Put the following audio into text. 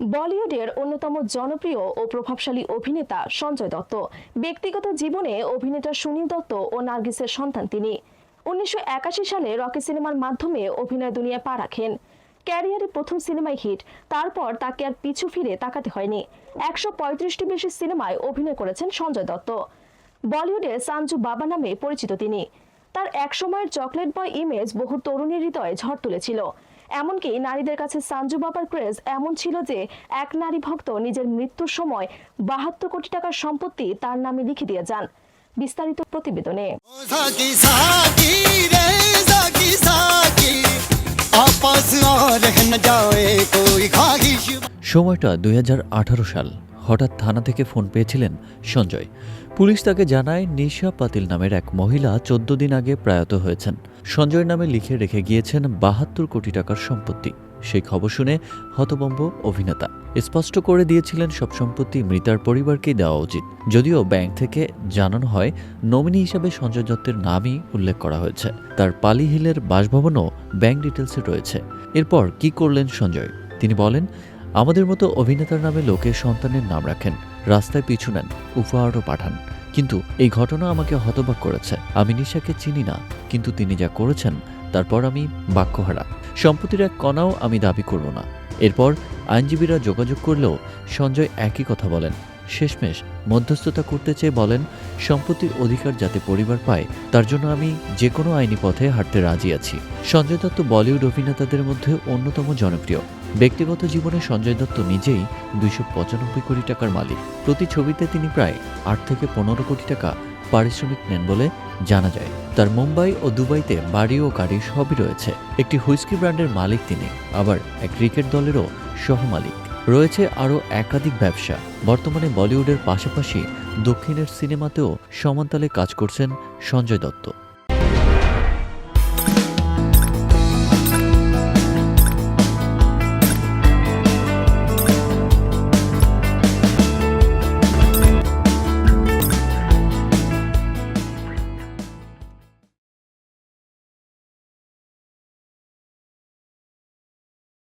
বলিউডের অন্যতম জনপ্রিয় ও প্রভাবশালী অভিনেতা সঞ্জয় দত্ত। ব্যক্তিগত জীবনে অভিনেতা সুনীল দত্ত ও নার্গিসের সন্তান তিনি। উনিশশো একাশি সালে রকি সিনেমার মাধ্যমে অভিনয় দুনিয়ায় পা রাখেন। ক্যারিয়ারে প্রথম সিনেমায় হিট, তারপর তাকে আর পিছু ফিরে তাকাতে হয়নি। একশো পঁয়ত্রিশটি বেশি সিনেমায় অভিনয় করেছেন সঞ্জয় দত্ত। বলিউডে সাঞ্জু বাবা নামে পরিচিত তিনি। তার একসময়ের চকলেট বয় ইমেজ বহু তরুণীর হৃদয়ে ঝড় তুলেছিল। এমনকি নারীদের কাছে সাঞ্জু বাবার ক্রেজ এমন ছিল যে এক নারী ভক্ত নিজের মৃত্যুর সময় বাহাত্তর কোটি টাকার সম্পত্তি তার নামে লিখে দিয়ে যান। বিস্তারিত প্রতিবেদনে। সময়টা দুই হাজার আঠারো সাল। হঠাৎ থানা থেকে ফোন পেয়েছিলেন সঞ্জয়। পুলিশ তাকে জানায়, নিশা পাতিল নামের এক মহিলা চোদ্দ দিন আগে প্রয়াত হয়েছেন। সঞ্জয় নামে লিখে রেখে গিয়েছেন বাহাত্তর কোটি টাকার সম্পত্তি। সেই খবর শুনে হতবম্ব অভিনেতা। স্পষ্ট করে দিয়েছিলেন, সব সম্পত্তি মৃতার পরিবারকেই দেওয়া উচিত। যদিও ব্যাংক থেকে জানানো হয়, নমিনি হিসাবে সঞ্জয় দত্তের নামই উল্লেখ করা হয়েছে। তার পালি হিলের বাসভবনও ব্যাংক ডিটেলসে রয়েছে। এরপর কি করলেন সঞ্জয়? তিনি বলেন আমাদের মতো অভিনেতার নামে লোকে সন্তানের নাম রাখেন, রাস্তায় পিছু নেন, উপহারও পাঠান। কিন্তু এই ঘটনা আমাকে হতবাক করেছে। আমি নিশাকে চিনি না, কিন্তু তিনি যা করেছেন, তারপর আমি বাক্যহারা। সম্পত্তির এক কণাও আমি দাবি করব না। এরপর আইনজীবীরা যোগাযোগ করলেও সঞ্জয় একই কথা বলেন। শেষমেশ মধ্যস্থতা করতে চেয়ে বলেন সম্পত্তির অধিকার যাতে পরিবার পায়, তার জন্য আমি যে কোনো আইনি পথে হাঁটতে রাজি আছি। সঞ্জয় দত্ত বলিউড অভিনেতাদের মধ্যে অন্যতম জনপ্রিয়। ব্যক্তিগত জীবনে সঞ্জয় দত্ত নিজেই দুইশো পঁচানব্বই কোটি টাকার মালিক। প্রতি ছবিতে তিনি প্রায় আট থেকে পনেরো কোটি টাকা পারিশ্রমিক নেন বলে জানা যায়। তার মুম্বাই ও দুবাইতে বাড়ি ও গাড়ি সবই রয়েছে। একটি হুইস্কি ব্র্যান্ডের মালিক তিনি, আবার এক ক্রিকেট দলেরও সহমালিক রয়েছে আরও একাধিক ব্যবসা। বর্তমানে বলিউডের পাশাপাশি দক্ষিণের সিনেমাতেও সমানতালে কাজ করছেন সঞ্জয় দত্ত।